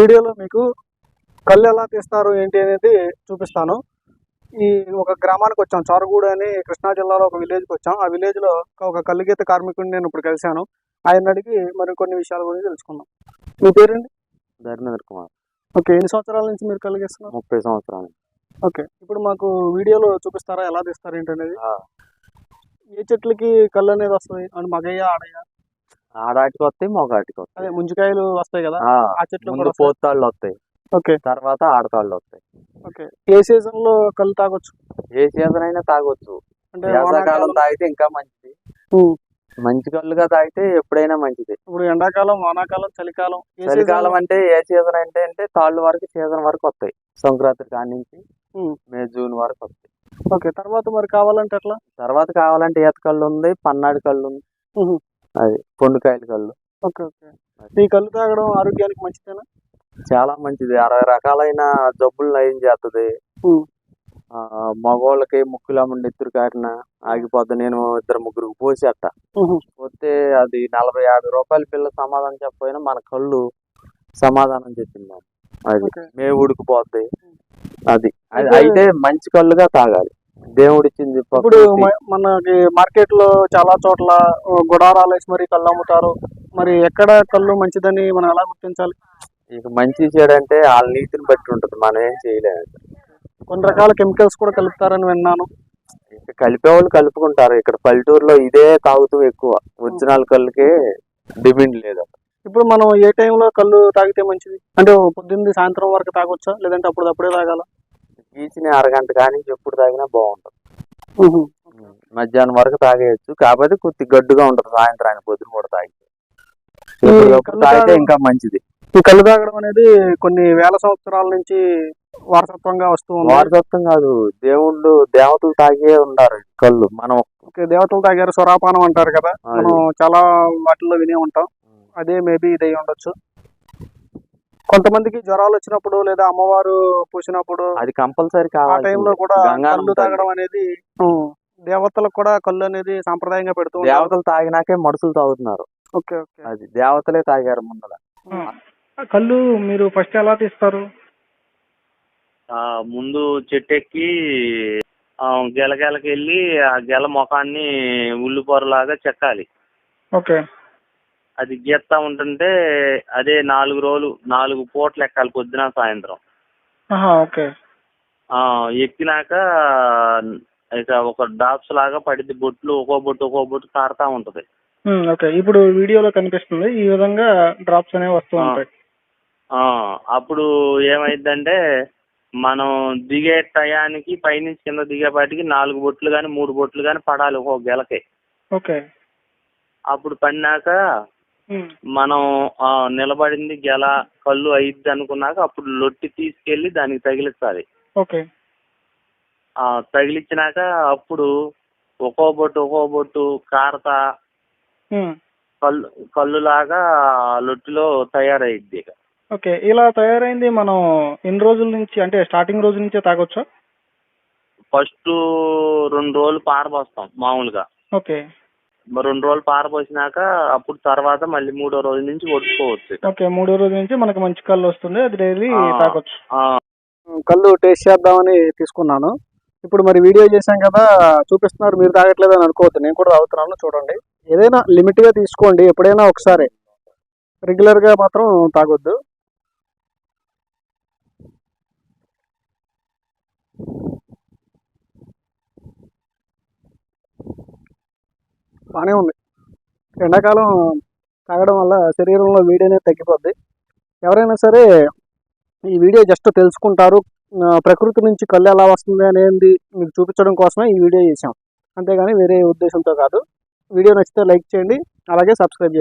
వీడియోలో మీకు కళ్ళు ఎలా తీస్తారు ఏంటి అనేది చూపిస్తాను. ఈ ఒక గ్రామానికి వచ్చాం. చారుగుడు అని కృష్ణా జిల్లాలో ఒక విలేజ్కి వచ్చాం. ఆ విలేజ్లో ఒక కళ్ళు గీత కార్మికుడిని నేను ఇప్పుడు కలిశాను. ఆయన అడిగి మరి కొన్ని విషయాల గురించి తెలుసుకుందాం. మీ పేరండి? ధర్మేంద్ర కుమార్. ఓకే. ఎన్ని సంవత్సరాల నుంచి మీరు కళ్ళు గీస్తున్నారు? ముప్పై సంవత్సరాలు. ఓకే. ఇప్పుడు మాకు వీడియోలో చూపిస్తారా? ఎలా తీస్తారు ఏంటి అనేది? ఆ. ఏ చెట్లకి కళ్ళు అనేది వస్తుంది అంటే మగయ్య ఆడయ్య? ఆడాటికి వస్తాయి మొగాటికి వస్తాయి అదే ముంజికాయలు వస్తాయి కదా ఆ, చెట్లు ముందు. పోతాళ్ళు వస్తాయి. ఓకే. తర్వాత ఆడతాళ్ళు వస్తాయి ఓకే. ఏ సీజన్లో కళ్ళు తాగొచ్చు? ఏ సీజన్ అయినా తాగొచ్చు. అంటే వేసవకాలం తాగితే ఇంకా మంచిది. మంచి కళ్ళుగా తాగితే ఎప్పుడైనా మంచిది. ఇప్పుడు ఎండాకాలం వానాకాలం చలికాలం చలికాలం అంటే ఏ సీజన్ అంటే అంటే తాళ్ళు వరకు సీజన్ వరకు వస్తాయి. సంక్రాంతి కాడి నుంచి. మే జూన్ వరకు వస్తాయి. ఓకే. తర్వాత మరి కావాలంటే ఎట్లా? తర్వాత కావాలంటే ఈత కళ్ళు ఉంది పన్నాడి కళ్ళు ఉంది. అది పొండుకాయల కళ్ళు. Okay okay. ఈ కళ్ళు తాగడం ఆరోగ్యానికి మంచిదేనా? చాలా మంచిది. అరవై రకాలైన జబ్బులు నయం చేస్తుంది మగవాళ్ళకి ముక్కులా ఉండి ఎత్తురు కారిన ఆగిపోద్ది. నేను ఇద్దరు ముగ్గురికి పోసేట. పోతే అది నలభై యాభై రూపాయల పిల్ల సమాధానం చెప్పపోయినా మన కళ్ళు సమాధానం చెప్పింది అది ఓకే. మే ఉడికిపోద్ది. అది. అయితే మంచి కళ్ళుగా తాగాలి. దేవుడిచ్చింది ఇప్పుడు మనకి మార్కెట్లో చాలా చోట్ల గుడారాలు వేసి మరి కళ్ళు అమ్ముతారు. మరి ఎక్కడ కళ్ళు మంచిదని మనం ఎలా గుర్తించాలి? ఇక మంచి చెడు అంటే వాళ్ళ నీతిని బట్టి ఉంటుంది. మనం ఏం చేయలేము. కొన్ని రకాల కెమికల్స్ కూడా కలుపుతారని విన్నాను. ఇక కలిపేవాళ్ళు కలుపుకుంటారు. ఇక్కడ పల్లెటూరులో ఇదే తాగుతూ ఎక్కువ. ఒరిజినల్ కళ్ళకి డిమాండ్ లేదు. ఇప్పుడు మనం ఏ టైంలో కళ్ళు తాగితే మంచిది? అంటే పొద్దున్న సాయంత్రం వరకు తాగొచ్చా? లేదంటే అప్పుడు అప్పుడే తాగాల? గీచిన అరగంట కానీ ఎప్పుడు తాగినా బాగుంటుంది. మధ్యాహ్నం వరకు తాగేయచ్చు. కాకపోతే కొద్ది గడ్డుగా ఉంటుంది. సాయంత్రానికి పొద్దున కూడా తాగితే. తాగడం- ఇంకా మంచిది. ఈ కళ్ళు తాగడం అనేది కొన్ని వేల సంవత్సరాల నుంచి వారసత్వంగా వస్తూ వారసత్వం కాదు. దేవుళ్ళు దేవతలు తాగే ఉన్నారు కళ్ళు. మనం దేవతలు తాగారు స్వరాపానం అంటారు కదా. మనం చాలా వాటిల్లో వినే ఉంటాం. అదే మేబీ ఇదై ఉండొచ్చు. కొంతమందికి జ్వరాలు వచ్చినప్పుడు లేదా అమ్మవారు పూసినప్పుడు అది కంపల్సరీ ఆ కావాలి టైంలో కూడా కళ్ళు. తాగడం అనేది దేవతలకు కూడా కళ్ళు అనేది సాంప్రదాయంగా పెడుతూ దేవతలు తాగినాకే మనుషులు తాగుతున్నారు. Okay okay. అది దేవతలే తాగారు ముందర కళ్ళు మీరు ఫస్ట్ ఎలా తీస్తారు? ఆ ముందు చెట్టు ఎక్కి ఆ, గెలగెలకి వెళ్ళి ఆ గెల ముఖాన్ని ఉల్లిపొరలాగా చెక్కాలి. ఓకే. అది గీస్తా ఉంటుంటే అదే నాలుగు రోజులు నాలుగు పూటలు ఎక్కాలి పొద్దున సాయంత్రం. ఓకే. ఆ, ఎక్కినాక ఇక ఒక డాప్స్ లాగా పడిద్ది బొట్లు ఒక్కో బొట్టు ఒక్కో బొట్టు కారుతా ఉంటది. ఓకే. ఇప్పుడు వీడియోలో కనిపిస్తుంది ఈ విధంగా డ్రాప్స్ అనేవి వస్తూ. ఉంటాయి. అప్పుడు ఏమైందంటే మనం దిగే టయానికి పైనుంచి కింద దిగేపాటికి నాలుగు బొట్లు కానీ మూడు బొట్లు కానీ పడాలి ఒక్కో గెలకి. ఓకే. అప్పుడు పడినాక మనం ఆ, నిలబడింది గెల కళ్ళు అయిద్ది అనుకున్నాక అప్పుడు లొట్టి తీసుకెళ్ళి దానికి తగిలించాలి ఓకే. ఆ తగిలించినాక అప్పుడు ఒక్కో బొట్టు ఒక్కో బొట్టు కారత కళ్ళు కళ్ళులాగా లొట్టిలో తయారైద్ది ఓకే. ఇలా తయారైంది మనం ఎన్ని రోజుల నుంచి అంటే స్టార్టింగ్ రోజు నుంచే తాగొచ్చా? ఫస్ట్ రెండు రోజులు పారబోస్తాం మామూలుగా. ఓకే. రెండు రోజులు పారబోసినాక అప్పుడు తర్వాత మళ్ళీ మూడో రోజు నుంచి కొట్టుకోవచ్చు. ఓకే మూడో రోజు నుంచి మనకి మంచి కళ్ళు వస్తుంది అది డైలీ. తాగొచ్చు. ఆ, కళ్ళు టేస్ట్ చేద్దామని తీసుకున్నాను. ఇప్పుడు మరి వీడియో చేశాం కదా చూపిస్తున్నారు మీరు తాగట్లేదు అని అనుకోవద్దు నేను కూడా తాగుతున్నాను చూడండి. ఏదైనా లిమిట్గా తీసుకోండి ఎప్పుడైనా ఒకసారి. రెగ్యులర్గా మాత్రం తాగొద్దు. బాగానే ఉంది. ఎండాకాలం తాగడం వల్ల శరీరంలో వేడి అనేది తగ్గిపోద్ది. ఎవరైనా సరే ఈ వీడియో జస్ట్ తెలుసుకుంటారు. ప్రకృతి నుంచి కళ్ళు ఎలా వస్తుంది అనేది మీకు చూపించడం కోసమే ఈ వీడియో చేసాం అంతేగాని వేరే ఉద్దేశంతో కాదు. వీడియో నచ్చితే లైక్ చేయండి. అలాగే సబ్స్క్రైబ్ చేయండి.